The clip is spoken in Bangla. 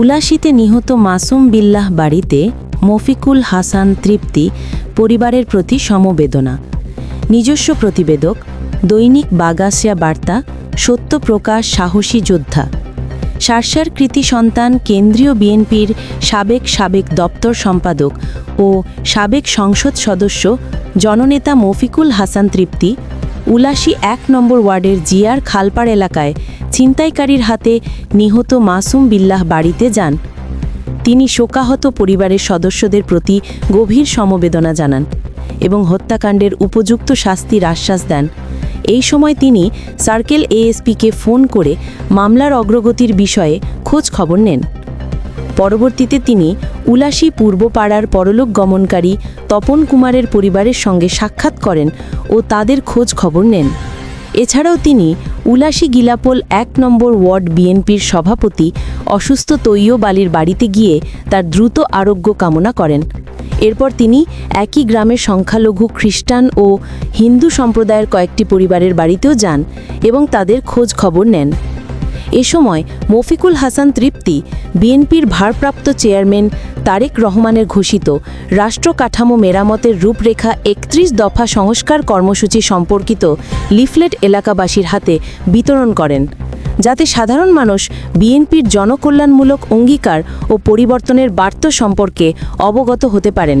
উলাসিতে নিহত মাসুম বিল্লাহ বাড়িতে মফিকুল হাসান তৃপ্তি পরিবারের প্রতি সমবেদনা। নিজস্ব প্রতিবেদক, দৈনিক বাগাসিয়া বার্তা সত্যপ্রকাশ সাহসী যোদ্ধা। সারসার কৃতি সন্তান কেন্দ্রীয় বিএনপির সাবেক সাবেক দপ্তর সম্পাদক ও সাবেক সংসদ সদস্য, জননেতা মফিকুল হাসান তৃপ্তি, উলাসী এক নম্বর ওয়ার্ডের জিয়ার খালপাড় এলাকায় ছিনতাইকারীর হাতে নিহত মাসুম বিল্লাহ বাড়িতে যান। তিনি শোকাহত পরিবারের সদস্যদের প্রতি গভীর সমবেদনা জানান এবং হত্যাকাণ্ডের উপযুক্ত শাস্তির আশ্বাস দেন। এই সময় তিনি সার্কেল এএসপিকে ফোন করে মামলার অগ্রগতির বিষয়ে খোঁজ খবর নেন। পরবর্তীতে তিনি উলাসী পূর্বপাড়ার পরলোক গমনকারী তপন কুমারের পরিবারের সঙ্গে সাক্ষাৎ করেন ও তাদের খোঁজ খবর নেন। এছাড়াও তিনি উলাসী গিলাপোল এক নম্বর ওয়ার্ড বিএনপির সভাপতি অসুস্থ তৈয়ব আলীর বাড়িতে গিয়ে তার দ্রুত আরোগ্য কামনা করেন। এরপর তিনি একই গ্রামের সংখ্যালঘু খ্রিস্টান ও হিন্দু সম্প্রদায়ের কয়েকটি পরিবারের বাড়িতেও যান এবং তাদের খোঁজ খবর নেন। এ সময় মফিকুল হাসান তৃপ্তি বিএনপির ভারপ্রাপ্ত চেয়ারম্যান তারেক রহমানের ঘোষিত রাষ্ট্র কাঠামো মেরামতের রূপরেখা একত্রিশ দফা সংস্কার কর্মসূচি সম্পর্কিত লিফলেট এলাকাবাসীর হাতে বিতরণ করেন, যাতে সাধারণ মানুষ বিএনপির জনকল্যাণমূলক অঙ্গীকার ও পরিবর্তনের বার্তা সম্পর্কে অবগত হতে পারেন।